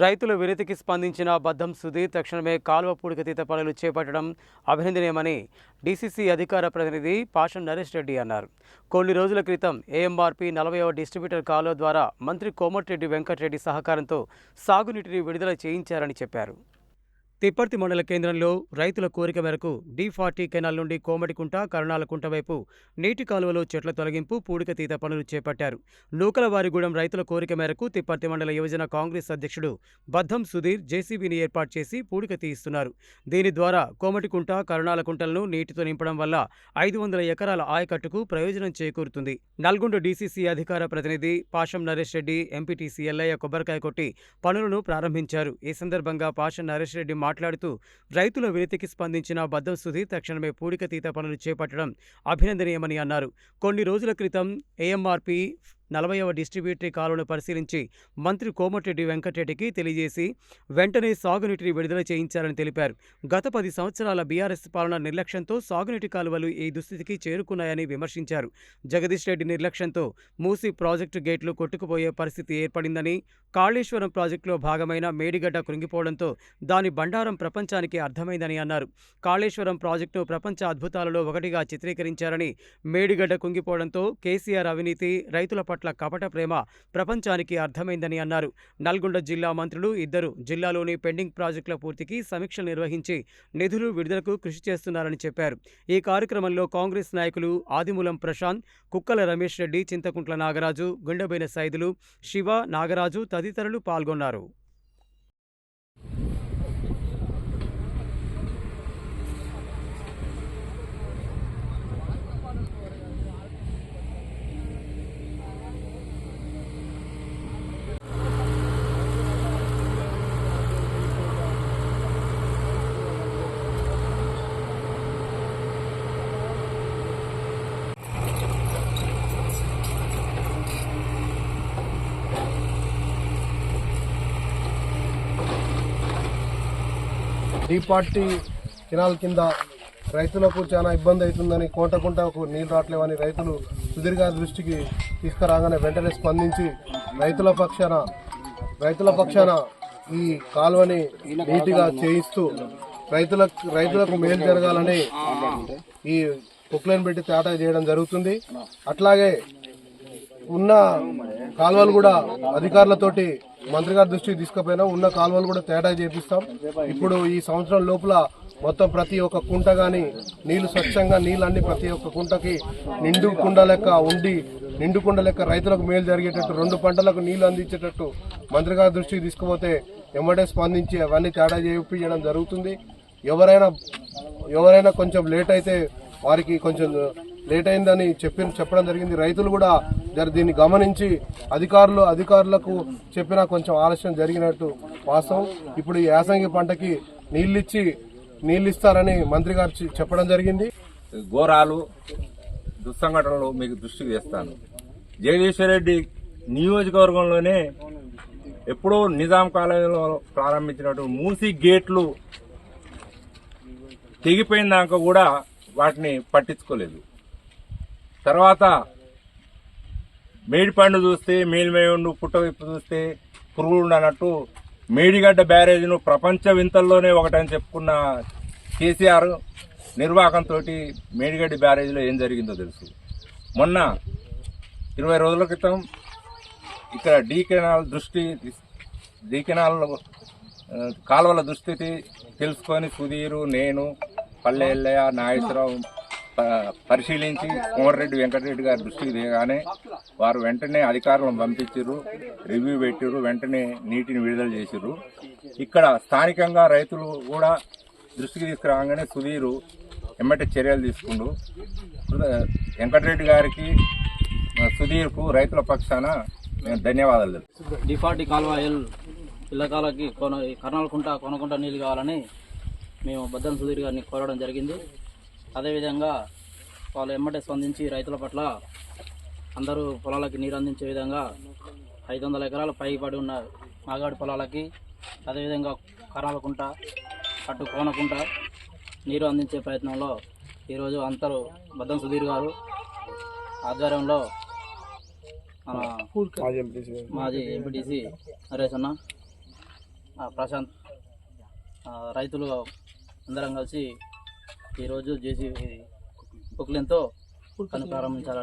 రైతుల వినతికి స్పందించిన బద్దం సుధీర్ తక్షణమే కాలువ పూడికతీత పనులు చేపట్టడం అభినందనీయమని డీసీసీ అధికార ప్రతినిధి పాషన్ నరేష్ రెడ్డి అన్నారు. కొన్ని రోజుల క్రితం ఏఎంఆర్పి నలభైవ డిస్ట్రిబ్యూటర్ కాలువ ద్వారా మంత్రి కోమటిరెడ్డి వెంకటరెడ్డి సహకారంతో సాగునీటిని విడుదల చేయించారని చెప్పారు. తిప్పర్తి మండల కేంద్రంలో రైతుల కోరిక మేరకు డి ఫార్టీ కెనాల్ నుండి కోమటికుంట కరుణాలకుంట వైపు నీటి కాలువలో చెట్ల తొలగింపు పూడికతీత పనులు చేపట్టారు. నూకలవారిగూడెం రైతుల కోరిక మేరకు తిప్పర్తి మండల యువజన కాంగ్రెస్ అధ్యక్షుడు బద్దం సుధీర్ జేసీబీని ఏర్పాటు చేసి పూడిక తీయిస్తున్నారు. దీని ద్వారా కోమటికుంట కరుణాలకుంటలను నీటితో నింపడం వల్ల ఐదు వందల ఎకరాల ఆయకట్టుకు ప్రయోజనం చేకూరుతుంది. నల్గొండ డీసీసీ అధికార ప్రతినిధి పాషం నరేష్ రెడ్డి ఎంపీటీసీ ఎల్లయ్య కొబ్బరికాయ కొట్టి పనులను ప్రారంభించారు. ఈ సందర్భంగా పాషం నరేష్ రెడ్డి మాట్లాడుతూ రైతుల వినతికి స్పందించిన బద్దం సుధీర్ తక్షణమే పూడికతీత పనులు చేపట్టడం అభినందనీయమని అన్నారు. కొన్ని రోజుల క్రితం ఏఎంఆర్పి నలభైవ డిస్ట్రిబ్యూటరీ కాలువను పరిశీలించి మంత్రి కోమటిరెడ్డి వెంకటరెడ్డికి తెలియజేసి వెంటనే సాగునీటిని విడుదల చేయించారని తెలిపారు. గత పది సంవత్సరాల బీఆర్ఎస్ పాలన నిర్లక్ష్యంతో సాగునీటి కాలువలు ఈ దుస్థితికి చేరుకున్నాయని విమర్శించారు. జగదీష్ రెడ్డి నిర్లక్ష్యంతో మూసి ప్రాజెక్టు గేట్లు కొట్టుకుపోయే పరిస్థితి ఏర్పడిందని కాళేశ్వరం ప్రాజెక్టులో భాగమైన మేడిగడ్డ కృంగిపోవడంతో దాని బండారం ప్రపంచానికి అర్థమైందని అన్నారు. కాళేశ్వరం ప్రాజెక్టును ప్రపంచ అద్భుతాలలో ఒకటిగా చిత్రీకరించారని మేడిగడ్డ కుంగిపోవడంతో కేసీఆర్ అవినీతి రైతుల పట్ల కపట ప్రేమ ప్రపంచానికి అర్థమైందని అన్నారు. నల్గొండ జిల్లా మంత్రులు ఇద్దరు జిల్లాలోని పెండింగ్ ప్రాజెక్టుల పూర్తికి సమీక్షలు నిర్వహించి నిధులు విడుదలకు కృషి చేస్తున్నారని చెప్పారు. ఈ కార్యక్రమంలో కాంగ్రెస్ నాయకులు ఆదిమూలం ప్రశాంత్ కుక్కల రమేష్ రెడ్డి చింతకుంట్ల నాగరాజు గుండెబైన సైదులు శివ నాగరాజు తదితరులు పాల్గొన్నారు. డి పార్టీ కెనాల్ కింద రైతులకు చాలా ఇబ్బంది అవుతుందని కోటకుంటకు నీళ్ళు రావట్లేవని రైతులు సుదీర్ఘ దృష్టికి తీసుకురాగానే వెంటనే స్పందించి రైతుల పక్షాన రైతుల పక్షాన ఈ కాలువని నీటిగా చేయిస్తూ రైతులకు రైతులకు మేలు జరగాలని ఈ కుక్లైన్ పెట్టి తేటా చేయడం జరుగుతుంది. అట్లాగే ఉన్న కాలువలు కూడా అధికారులతోటి మంత్రి గారి దృష్టికి తీసుకుపోయినా ఉన్న కాలువలు కూడా తేడా చేపిస్తాం. ఇప్పుడు ఈ సంవత్సరం లోపల మొత్తం ప్రతి ఒక్క కుంట కానీ నీళ్ళు స్వచ్ఛంగా నీళ్ళన్ని ప్రతి ఒక్క కుంటకి నిండు కుండ లెక్క ఉండి నిండు కుండ లెక్క రైతులకు మేలు జరిగేటట్టు రెండు పంటలకు నీళ్ళు అందించేటట్టు మంత్రి గారి దృష్టికి తీసుకుపోతే ఎమ్మటే స్పందించి అవన్నీ తేడా చేయించడం జరుగుతుంది. ఎవరైనా ఎవరైనా కొంచెం లేట్ అయితే వారికి కొంచెం లేట్ అయిందని చెప్పి చెప్పడం జరిగింది. రైతులు కూడా జర దీన్ని గమనించి అధికారులు అధికారులకు చెప్పినా కొంచెం ఆలస్యం జరిగినట్టు వాస్తవం. ఇప్పుడు ఈ యాసంగి పంటకి నీళ్ళిచ్చి నీళ్ళిస్తారని మంత్రి గారు చెప్పడం జరిగింది. ఘోరాలు దుస్సంఘటనలు మీకు దృష్టికి తెస్తాను. జగదీశ్వర్ రెడ్డి నియోజకవర్గంలోనే ఎప్పుడో నిజాం కాలేజీలో ప్రారంభించినట్టు మూసి గేట్లు తెగిపోయిన దాకా కూడా వాటిని పట్టించుకోలేదు. తర్వాత మేడిపండు చూస్తే మేలిమేయుండు పుట్టవిప్పు చూస్తే పురుగులు అన్నట్టు మేడిగడ్డ బ్యారేజ్ను ప్రపంచ వింతల్లోనే ఒకటని చెప్పుకున్న కేసీఆర్ నిర్వాహకంతో మేడిగడ్డ బ్యారేజ్లో ఏం జరిగిందో తెలుసు. మొన్న ఇరవై రోజుల క్రితం ఇక్కడ డీ కెనాల్ దృష్టి డీ కెనాల్ కాలువల దుస్థితి తెలుసుకొని సుధీరు నేను పల్లె ఎల్లయ్య నాగేశ్వరరావు పరిశీలించి కోమరెడ్డి వెంకటరెడ్డి గారి దృష్టికి దిగగానే వారు వెంటనే అధికారులను పంపించారు రివ్యూ పెట్టారు వెంటనే నీటిని విడుదల చేసిర్రు. ఇక్కడ స్థానికంగా రైతులు కూడా దృష్టికి తీసుకురాగానే సుధీరు ఎమ్మటి చర్యలు తీసుకుండు. వెంకటరెడ్డి గారికి సుధీర్కు రైతుల పక్షాన నేను ధన్యవాదాలు డిఫాల్ట్ డిఫాల్టీ కాలువ పిల్లకాలకి కొన కర్నాలకుంట కొనకుంట నీళ్ళు కావాలని మేము బద్దం సుధీర్ గారిని కోరడం జరిగింది. అదేవిధంగా వాళ్ళు ఎమ్మటే స్పందించి రైతుల పట్ల అందరూ పొలాలకి నీరు అందించే విధంగా ఐదు వందల ఎకరాలు పైబడి ఉన్న మాగాడి పొలాలకి అదేవిధంగా కరాలకుంట అటు కోనకుంట నీరు అందించే ప్రయత్నంలో ఈరోజు అందరూ బద్దం సుధీర్ గారు ఆధ్వర్యంలో మన మాజీ ఎంపీటీసీ నరేష్ అన్న ప్రశాంత్ రైతులు అందరం కలిసి ఈరోజు జేసీ పొక్లెన్తో పని ప్రారంభించాలి